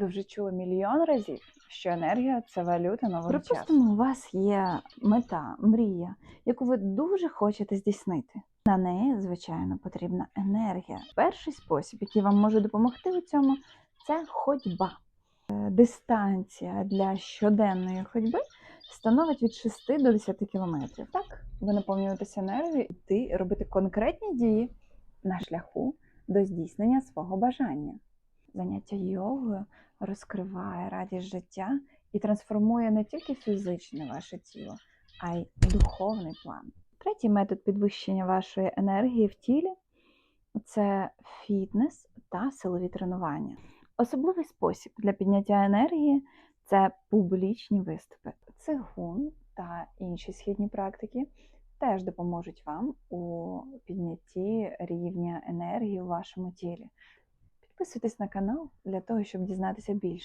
Ви вже чули мільйон разів, що енергія це валюта нового часу. Припустимо, у вас є мета, мрія, яку ви дуже хочете здійснити. На неї, звичайно, потрібна енергія. Перший спосіб, який вам може допомогти у цьому, це ходьба. Е, Дистанція для щоденної ходьби становить від 6 до 10 кілометрів. Так, ви наповнюєтеся енергією, йти робити конкретні дії на шляху до здійснення свого бажання. Заняття йогою розкриває радість життя і трансформує не тільки фізичне ваше тіло, а й духовний план. Третій метод підвищення вашої енергії в тілі це фітнес та силові тренування. Особливий спосіб для підняття енергії це публічні виступи. Цигун та інші східні практики теж допоможуть вам у піднятті рівня енергії у вашому тілі. Підписуйтесь на канал для того, щоб дізнатися більше.